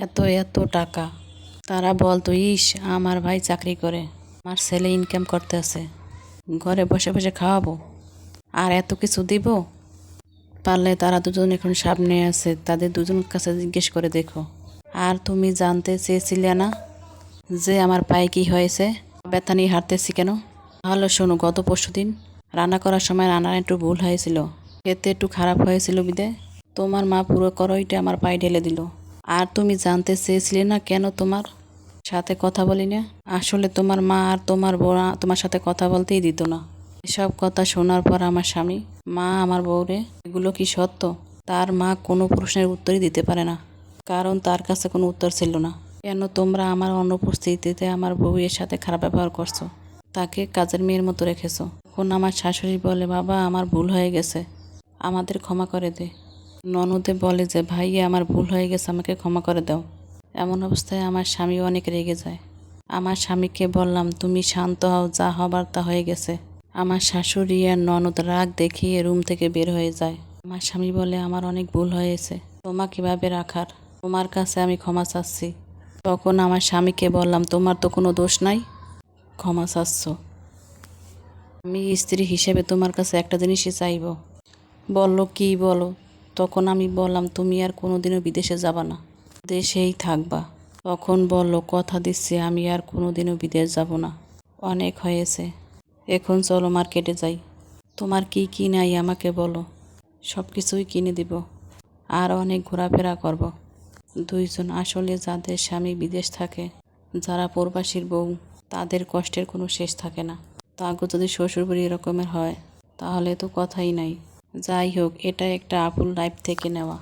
এত এত টাকা। তারা বলতো, ইস, আমার ভাই চাকরি করে, আমার ছেলে ইনকাম করতে আছে, ঘরে বসে বসে খাওয়াবো, আর এত কিছু দিব? পারলে তারা দুজন এখন সামনে আছে, তাদের দুজনের কাছে জিজ্ঞেস করে দেখো। আর তুমি জানতে চেয়েছিলে না যে আমার পায়ে কি হয়েছে? ব্যথা নিয়ে হাঁটতেছি কেন? তাহলে শোনো, গত পরশু দিন রান্না করার সময় রান্নার একটু ভুল হয়েছিল। খেতে একটু খারাপ হয়েছিল বিদে। তোমার মা পুরো করইটা আমার পায়ে ঢেলে দিল। আর তুমি জানতে চেয়েছিলে না কেন তোমার সাথে কথা বলি না আসলে তোমার মা আর তোমার বোনা তোমার সাথে কথা বলতেই দিত না। এসব কথা শোনার পর আমার স্বামী, মা আমার বউরে, এগুলো কি সত্য? তার মা কোনো প্রশ্নের উত্তরই দিতে পারে না। কারণ তার কাছে কোনো উত্তর ছিল না। কেন তোমরা আমার অনুপস্থিতিতে আমার বউয়ের সাথে খারাপ ব্যবহার করছ? তাকে কাজের মেয়ের মতো রেখেছো। তখন আমার শাশুড়ি বলে, বাবা, আমার ভুল হয়ে গেছে। আমাদের ক্ষমা করে দে। ননদে বলে যে, ভাইয়া, আমার ভুল হয়ে গেছে, আমাকে ক্ষমা করে দাও। এমন অবস্থায় আমার স্বামী অনেক রেগে যায়। আমার স্বামীকে বললাম, তুমি শান্ত হও, যা হবার তা হয়ে গেছে। আমার শাশুড়ি আর ননদ রাগ দেখিয়ে রুম থেকে বের হয়ে যায়। আমার স্বামী বলে, আমার অনেক ভুল হয়েছে তোমাকে কীভাবে রাখার? তোমার কাছে আমি ক্ষমা চাচ্ছি। তখন আমার স্বামীকে বললাম, তোমার তো কোনো দোষ নাই, ক্ষমা চাচ্ছ। আমি স্ত্রী হিসেবে তোমার কাছে একটা জিনিসই চাইব। বলল, কি বলো? তখন আমি বললাম, তুমি আর কোনোদিনও বিদেশে যাবা না। দেশেই থাকবা। তখন বলল, কথা দিচ্ছি, আমি আর কোনোদিনও বিদেশ যাব না। অনেক হয়েছে। এখন চলো মার্কেটে যাই। তোমার কি কি নাই আমাকে বলো। সব কিছুই কিনে দিব। আর অনেক ঘোরাফেরা করব। দুইজন আসলে যাদের স্বামী বিদেশ থাকে, যারা প্রবাসীর বউ, তাদের কষ্টের কোনো শেষ থাকে না। তাগো যদি শ্বশুরবাড়ি এরকমের হয়, তাহলে তো কথাই নাই। যাই হোক এটা একটা আপুল লাইফ থেকে নেওয়া।